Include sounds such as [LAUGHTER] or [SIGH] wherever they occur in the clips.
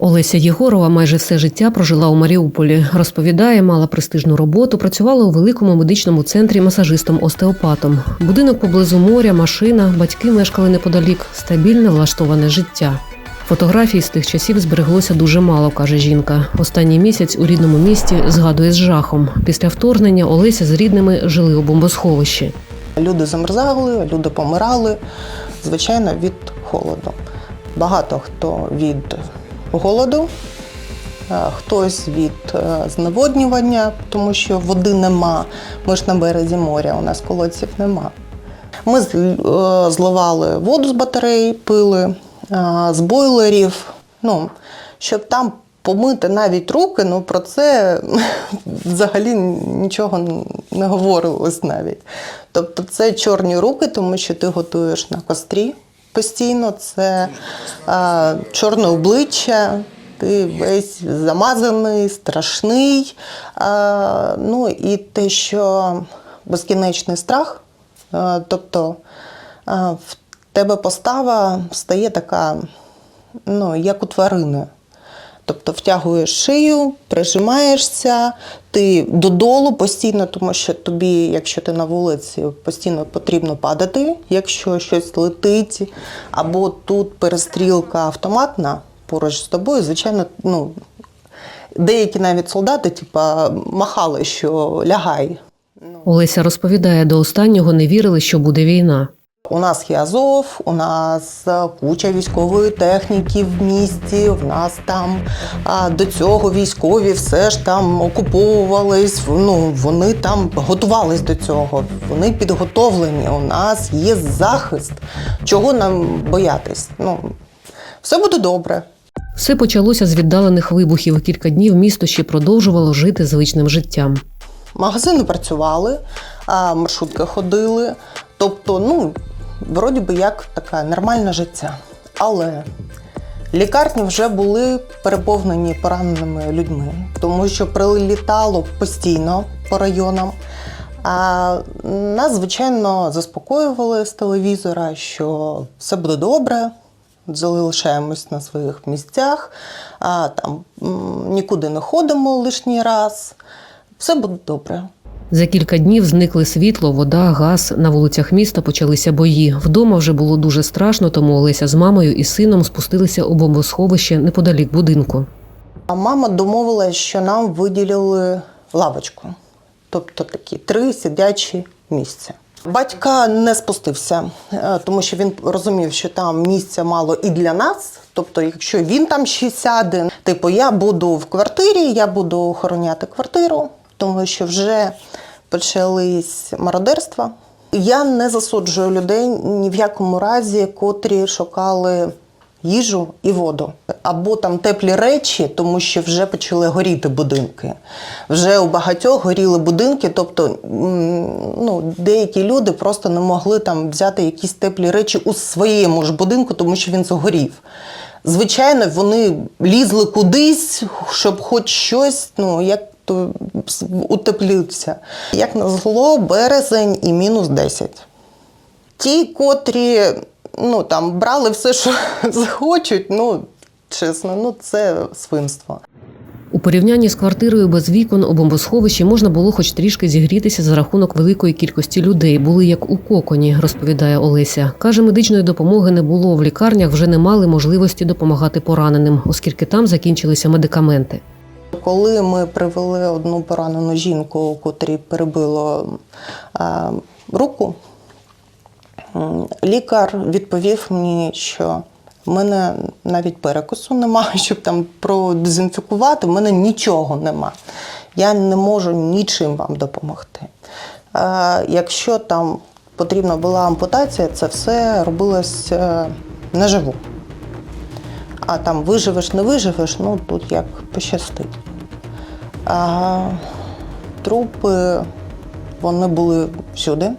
Олеся Єгорова майже все життя прожила у Маріуполі. Розповідає, мала престижну роботу, працювала у великому медичному центрі масажистом-остеопатом. Будинок поблизу моря, машина, батьки мешкали неподалік, стабільне влаштоване життя. Фотографій з тих часів збереглося дуже мало, каже жінка. Останній місяць у рідному місті згадує з жахом. Після вторгнення Олеся з рідними жили у бомбосховищі. Люди замерзали, люди помирали, звичайно, від холоду. Багато хто від голоду, е, хтось від е, зневоднювання, тому що води нема. Ми ж на березі моря, у нас колодців нема. Ми е, зливали воду з батарей, пили, з бойлерів, ну, щоб там помити навіть руки, ну про це [LAUGHS] взагалі нічого не говорилось навіть. Тобто це чорні руки, тому що ти готуєш на кострі постійно, це е, чорне обличчя, ти весь замазаний, страшний. Е, ну і те, що безкінечний страх, е, тобто е, в тебе постава стає така, ну, як у тварини. Тобто втягуєш шию, прижимаєшся, ти додолу постійно, тому що тобі, якщо ти на вулиці, постійно потрібно падати, якщо щось летить, або тут перестрілка автоматна поруч з тобою, звичайно, ну, деякі навіть солдати, типа, махали, що лягай. Олеся розповідає, до останнього не вірили, що буде війна. У нас є Азов, у нас е, куча військової техніки в місті. В нас там а, до цього військові все ж там окуповувались. Ну вони там готувались до цього. Вони підготовлені. У нас є захист. Чого нам боятись? Ну все буде добре. Все почалося з віддалених вибухів. Кілька днів місто ще продовжувало жити звичним життям. Магазини працювали, маршрутки ходили. Тобто, ну, вроді би як таке нормальне життя. Але лікарні вже були переповнені пораненими людьми, тому що прилітало постійно по районам. А нас, звичайно, заспокоювали з телевізора, що все буде добре, залишаємось на своїх місцях, а, там, нікуди не ходимо лишній раз. Все буде добре. За кілька днів зникли світло, вода, газ. На вулицях міста почалися бої. Вдома вже було дуже страшно, тому Олеся з мамою і сином спустилися у бомбосховище неподалік будинку. А мама домовилась, що нам виділили лавочку, тобто такі три сидячі місця. Батька не спустився, е, тому що він розумів, що там місця мало і для нас. Тобто, якщо він там ще сяде, типу, я буду в квартирі, я буду охороняти квартиру, тому що вже почались мародерства. Я не засуджую людей ні в якому разі, котрі шукали їжу і воду. Або там теплі речі, тому що вже почали горіти будинки. Вже у багатьох горіли будинки, тобто ну, деякі люди просто не могли там взяти якісь теплі речі у своєму ж будинку, тому що він згорів. Звичайно, вони лізли кудись, щоб хоч щось, ну як то утеплитися. Як назло, березень і мінус 10. Ті, котрі ну, там, брали все, що [LAUGHS] захочуть, ну, чесно, ну це свинство. У порівнянні з квартирою без вікон у бомбосховищі можна було хоч трішки зігрітися за рахунок великої кількості людей. Були як у коконі, розповідає Олеся. Каже, медичної допомоги не було. В лікарнях вже не мали можливості допомагати пораненим, оскільки там закінчилися медикаменти. Коли ми привели одну поранену жінку, котрій перебило е, руку, лікар відповів мені, що в мене навіть перекусу немає, [LAUGHS] щоб там продезінфікувати, в мене нічого нема. Я не можу нічим вам допомогти. Е, якщо там потрібна була ампутація, це все робилось е, наживу. А там виживеш, не виживеш, ну тут як пощастить. А, трупи вони були всюди.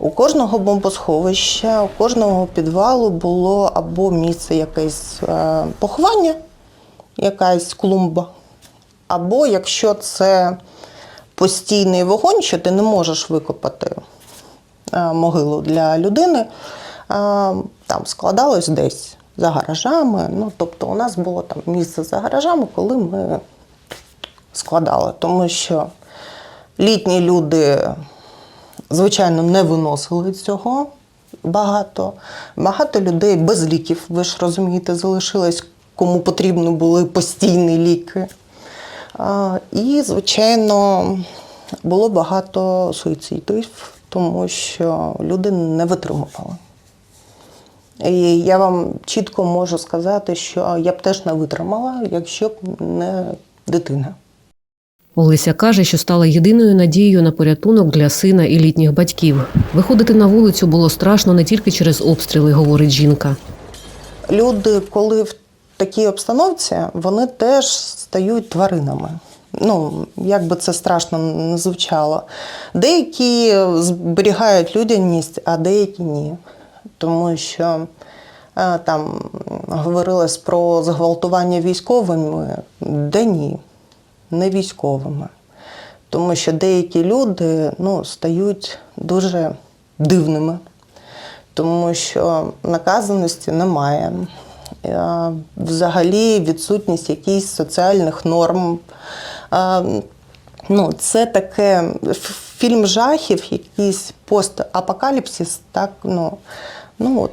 У кожного бомбосховища, у кожного підвалу було або місце якесь е, поховання, якась клумба, або якщо це постійний вогонь, що ти не можеш викопати е, могилу для людини, е, там складалось десь за гаражами. Ну, тобто у нас було там місце за гаражами, коли ми складали. Тому що літні люди, звичайно, не виносили цього багато. Багато людей без ліків, ви ж розумієте, залишилось, кому потрібні були постійні ліки. І, звичайно, було багато суїцидів, тому що люди не витримували. І я вам чітко можу сказати, що я б теж не витримала, якщо б не дитина. Олеся каже, що стала єдиною надією на порятунок для сина і літніх батьків. Виходити на вулицю було страшно не тільки через обстріли, говорить жінка. Люди, коли в такій обстановці, вони теж стають тваринами. Ну, як би це страшно не звучало. Деякі зберігають людяність, а деякі ні. Тому що е, там говорилось про зґвалтування військовими, де ні, не військовими. Тому що деякі люди ну, стають дуже дивними тому що наказаності немає. Е, Взагалі відсутність якихось соціальних норм. Е, Ну, це таке фільм жахів, якийсь постапокаліпсис, так, ну, ну от.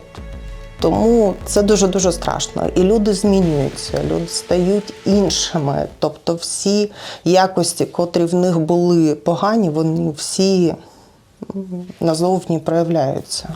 Тому це дуже-дуже страшно. І люди змінюються, люди стають іншими. Тобто всі якості, котрі в них були погані, вони всі назовні проявляються.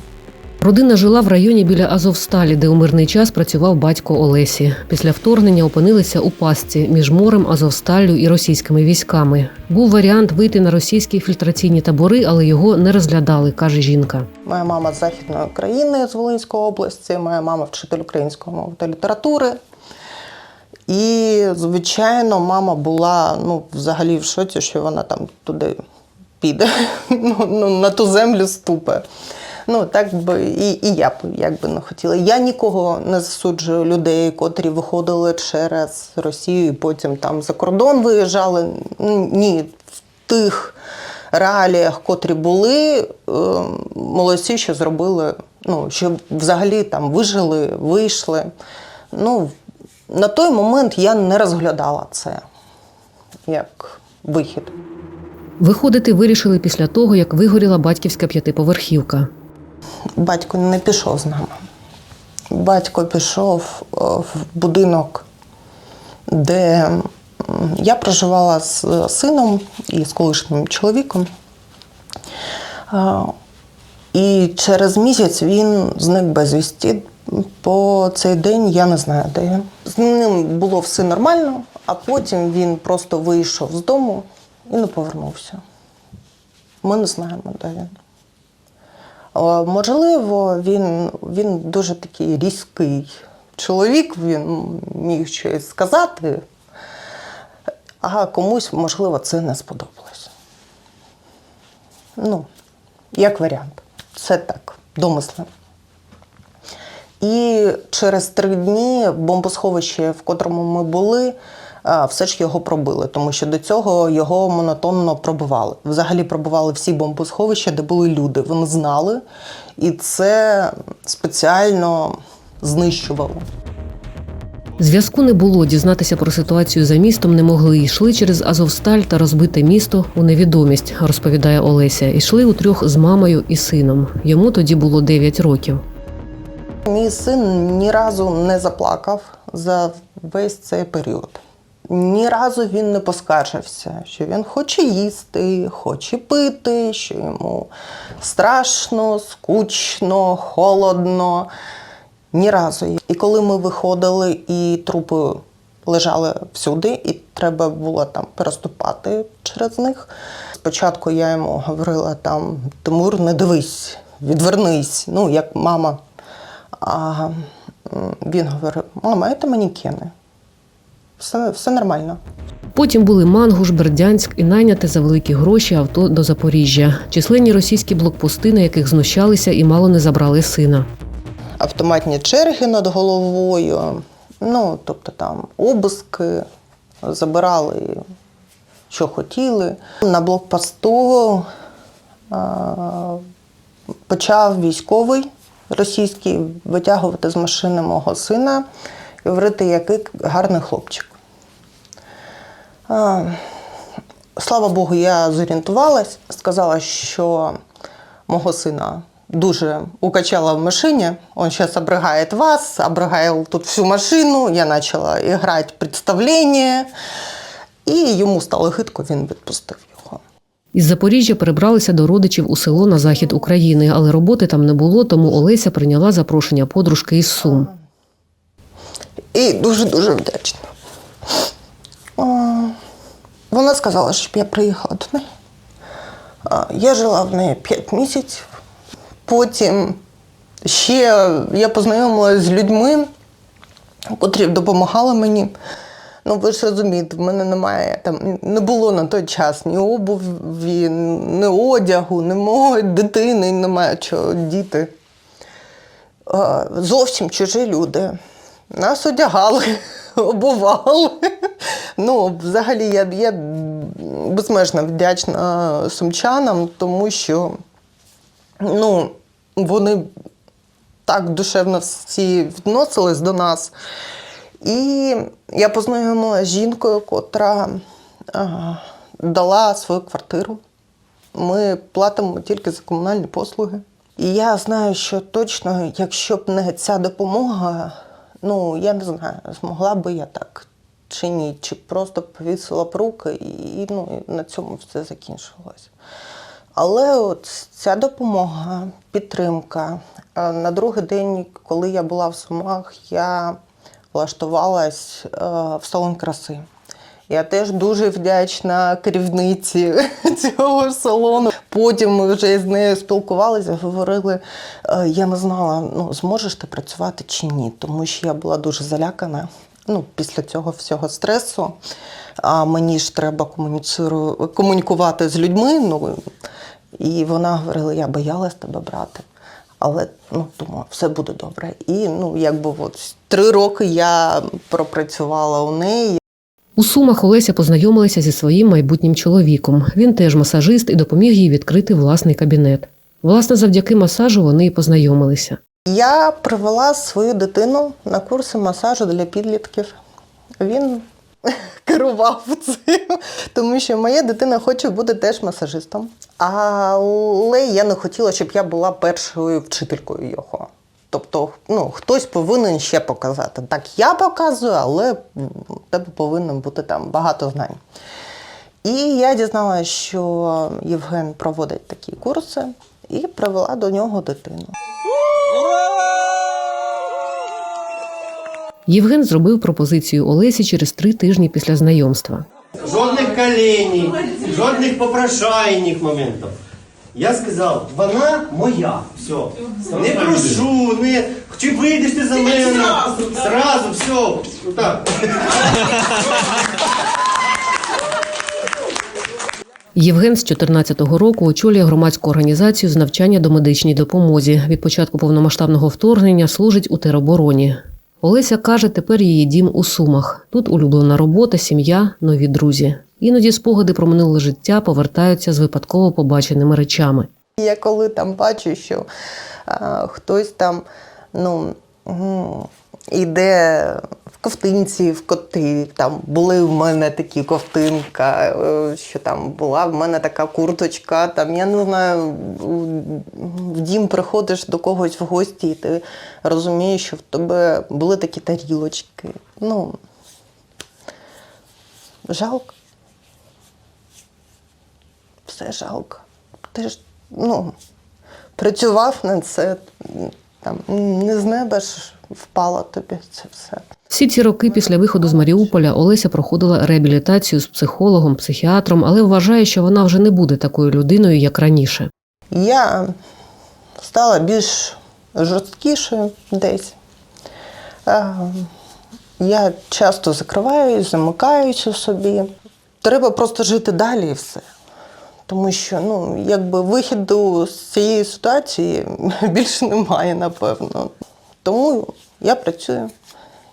Родина жила в районі біля Азовсталі, де у мирний час працював батько Олесі. Після вторгнення опинилися у пастці між морем, Азовсталлю і російськими військами. Був варіант вийти на російські фільтраційні табори, але його не розглядали, каже жінка. Моя мама з Західної України, з Волинської області, моя мама вчитель української мови та літератури. І, звичайно, мама була ну, взагалі в шоці, що вона там туди піде, [LAUGHS] ну, ну, на ту землю ступе. Ну, так би і, і я б як би не хотіла. Я нікого не засуджую людей, котрі виходили через Росію і потім там за кордон виїжджали. Ні, в тих реаліях, котрі були, е, молодці, що зробили, ну, що взагалі там вижили, вийшли. Ну, на той момент я не розглядала це як вихід. Виходити вирішили після того, як вигоріла батьківська п'ятиповерхівка. Батько не пішов з нами. Батько пішов е, в будинок, де я проживала з сином і з колишнім чоловіком. Е, І через місяць він зник безвісті. По цей день я не знаю, де він. З ним було все нормально, а потім він просто вийшов з дому і не повернувся. Ми не знаємо, де він. Е, Можливо, він, він дуже такий різкий чоловік, він міг щось сказати, а комусь, можливо, це не сподобалось. Ну, як варіант. Це так, домисли. І через три дні бомбосховище, в котрому ми були, все ж його пробили, тому що до цього його монотонно пробивали. Взагалі пробивали всі бомбосховища, де були люди. Вони знали, і це спеціально знищувало. Зв'язку не було. Дізнатися про ситуацію за містом не могли. Йшли через Азовсталь та розбите місто у невідомість, розповідає Олеся. Йшли утрьох з мамою і сином. Йому тоді було 9 років. Мій син ні разу не заплакав за весь цей період. Ні разу він не поскаржився, що він хоче їсти, хоче пити, що йому страшно, скучно, холодно. Ні разу. І коли ми виходили, і трупи лежали всюди, і треба було там переступати через них. Спочатку я йому говорила там: Тимур, не дивись, відвернись, ну, як мама. А він говорив: мама, це манікени. Все, все нормально. Потім були Мангуш, Бердянськ і найняте за великі гроші авто до Запоріжжя. Численні російські блокпости, на яких знущалися і мало не забрали сина. автоматні черги над головою, ну, тобто там обыски, забирали, що хотіли. На блокпосту а, почав військовий російський витягувати з машини мого сина і говорити, який гарний хлопчик. Слава Богу, я зорієнтувалась, сказала, що мого сина дуже укачала в машині. Он зараз обригає вас, обригає тут всю машину. Я почала грати представлення, і йому стало гидко, він відпустив його. Із Запоріжжя перебралися до родичів у село на захід України, але роботи там не було, тому Олеся прийняла запрошення подружки із Сум. І дуже-дуже вдячна. Вона сказала, щоб я приїхала до неї. Я жила в неї 5 місяців. Потім ще я познайомилася з людьми, котрі допомагали мені. Ну, ви ж розумієте, в мене немає там не було на той час ні обуві, ні одягу, ні мого дитини, немає чого діти. Зовсім чужі люди. Нас одягали, [LAUGHS] обували. Ну, взагалі, я, я безмежно вдячна сумчанам, тому що ну, вони так душевно всі відносились до нас. І я познайомилася з жінкою, котра а, дала свою квартиру. Ми платимо тільки за комунальні послуги. І я знаю, що точно, якщо б не ця допомога, ну я не знаю, змогла би я так чи ні, чи просто повісила б руки, і ну, на цьому все закінчилось. Але от ця допомога, підтримка. На другий день, коли я була в Сумах, я влаштувалась е, в салон краси. Я теж дуже вдячна керівниці [LAUGHS] цього салону. Потім ми вже з нею спілкувалися, говорили. е, Я не знала, ну зможеш ти працювати чи ні, тому що я була дуже залякана. Ну, після цього всього стресу. А мені ж треба комунікувати з людьми. Ну, і вона говорила, я боялась тебе брати. Але ну, думаю, все буде добре. І ну, якби от три роки я пропрацювала у неї. У Сумах Олеся познайомилася зі своїм майбутнім чоловіком. Він теж масажист і допоміг їй відкрити власний кабінет. Власне, завдяки масажу вони і познайомилися. Я привела свою дитину на курси масажу для підлітків. Він [LAUGHS] керував цим, тому що моя дитина хоче бути теж масажистом. Але я не хотіла, щоб я була першою вчителькою його. Тобто, ну, хтось повинен ще показати. Так, я показую, але в тебе повинно бути там багато знань. І я дізналася, що Євген проводить такі курси і привела до нього дитину. Євген зробив пропозицію Олесі через три тижні після знайомства. Жодних коленей, жодних попрошайних моментів. Я сказав, вона моя. Все. Не прошу, не чи вийдеш ти за мене. Зразу, все. Так. Євген з 14-го року очолює громадську організацію з навчання до медичній допомозі. Від початку повномасштабного вторгнення служить у теробороні. Олеся каже, тепер її дім у Сумах. Тут улюблена робота, сім'я, нові друзі. Іноді спогади про минуле життя повертаються з випадково побаченими речами. Я коли там бачу, що а, хтось там ну, м, іде в ковтинці, в коти, там були в мене такі ковтинка, е, що там була в мене така курточка, там, я не знаю, в дім приходиш до когось в гості, і ти розумієш, що в тебе були такі тарілочки. Ну, жалко. Все жалко. Ти ж ну, працював на це, там, не з неба ж впало тобі це все. Всі ці роки після виходу з Маріуполя Олеся проходила реабілітацію з психологом, психіатром, але вважає, що вона вже не буде такою людиною, як раніше. Я стала більш жорсткішою десь. Е, Я часто закриваюсь, замикаюся в собі. Треба просто жити далі і все. Тому що ну, якби вихіду з цієї ситуації [LAUGHS] більше немає, напевно. Тому я працюю,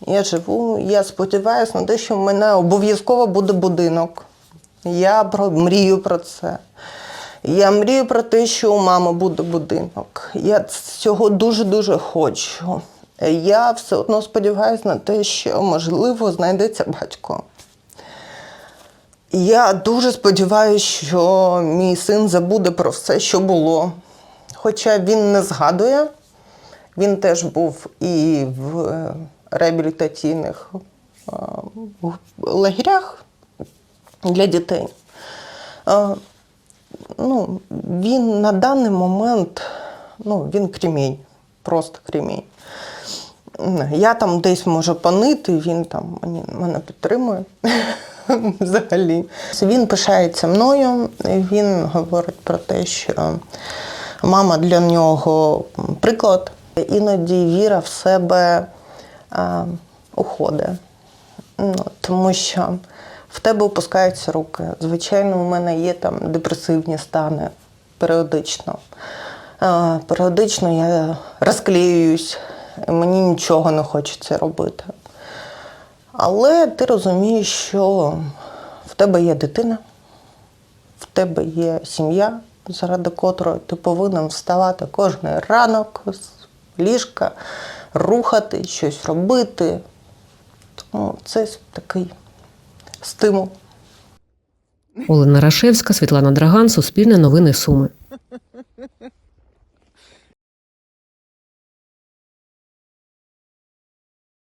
я живу, я сподіваюся на те, що в мене обов'язково буде будинок. Я про- мрію про це. Я мрію про те, що у мами буде будинок. Я цього дуже-дуже хочу. Я все одно сподіваюся на те, що можливо знайдеться батько. Я дуже сподіваюся, що мій син забуде про все, що було. Хоча він не згадує, він теж був і в е, реабілітаційних е, лагерях для дітей. Е, Ну, він на даний момент, ну, він кремінь, просто кремінь. Я там десь можу панити, він там мені, мене підтримує [LAUGHS] [LAUGHS] взагалі. Він пишається мною, він говорить про те, що мама для нього приклад. Іноді віра в себе уходить. Ну, тому що в тебе опускаються руки. Звичайно, у мене є там депресивні стани періодично. Періодично я розклеююсь, мені нічого не хочеться робити. Але ти розумієш, що в тебе є дитина, в тебе є сім'я, заради котрої ти повинен вставати кожен ранок з ліжка, рухати, щось робити. Тому це такий стимул. Олена Рашевська, Світлана Драган, Суспільне новини Суми.